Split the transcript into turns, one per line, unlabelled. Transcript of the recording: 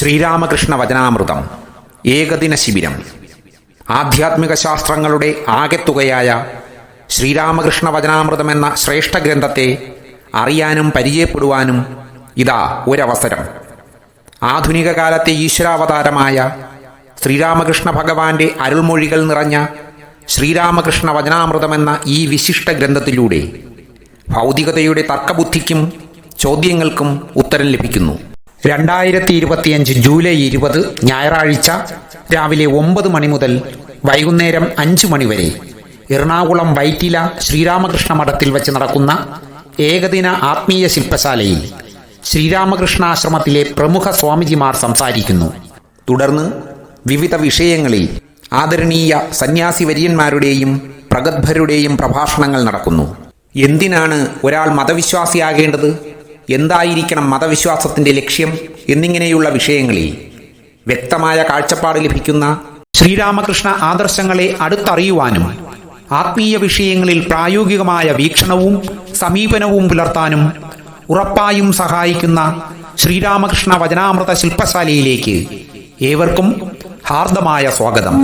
ശ്രീരാമകൃഷ്ണ വചനാമൃതം ഏകദിന ശിബിരം. ആധ്യാത്മിക ശാസ്ത്രങ്ങളുടെ ആകെത്തുകയായ ശ്രീരാമകൃഷ്ണ വചനാമൃതം എന്ന ശ്രേഷ്ഠ ഗ്രന്ഥത്തെ അറിയാനും പരിചയപ്പെടുവാനും ഇതാ ഒരവസരം. ആധുനിക കാലത്തെ ഈശ്വരാവതാരമായ ശ്രീരാമകൃഷ്ണ ഭഗവാന്റെ അരുൾമൊഴികൾ നിറഞ്ഞ ശ്രീരാമകൃഷ്ണ വചനാമൃതം എന്ന ഈ വിശിഷ്ട ഗ്രന്ഥത്തിലൂടെ ഭൗതികതയുടെ തർക്കബുദ്ധിക്കും ചോദ്യങ്ങൾക്കും ഉത്തരം ലഭിക്കുന്നു. രണ്ടായിരത്തി ഇരുപത്തിയഞ്ച് ജൂലൈ ഇരുപത് ഞായറാഴ്ച രാവിലെ ഒമ്പത് മണി മുതൽ വൈകുന്നേരം അഞ്ചു മണി വരെ എറണാകുളം വൈറ്റില ശ്രീരാമകൃഷ്ണ മഠത്തിൽ വെച്ച് നടക്കുന്ന ഏകദിന ആത്മീയ ശില്പശാലയിൽ ശ്രീരാമകൃഷ്ണാശ്രമത്തിലെ പ്രമുഖ സ്വാമിജിമാർ സംസാരിക്കുന്നു. തുടർന്ന് വിവിധ വിഷയങ്ങളിൽ ആദരണീയ സന്യാസി വര്യന്മാരുടെയും പ്രഗത്ഭരുടെയും പ്രഭാഷണങ്ങൾ നടക്കുന്നു. എന്തിനാണ് ഒരാൾ മതവിശ്വാസിയാകേണ്ടത്? എന്തായിരിക്കണം മതവിശ്വാസത്തിന്റെ ലക്ഷ്യം എന്നിങ്ങനെയുള്ള വിഷയങ്ങളിൽ വ്യക്തമായ കാഴ്ചപ്പാട് ലഭിക്കുന്ന ശ്രീരാമകൃഷ്ണ ആദർശങ്ങളെ അടുത്തറിയുവാനും ആത്മീയ വിഷയങ്ങളിൽ പ്രായോഗികമായ വീക്ഷണവും സമീപനവും പുലർത്താനും ഉറപ്പായും സഹായിക്കുന്ന ശ്രീരാമകൃഷ്ണ വചനാമൃത ശില്പശാലയിലേക്ക് ഏവർക്കും ഹാർദമായ സ്വാഗതം.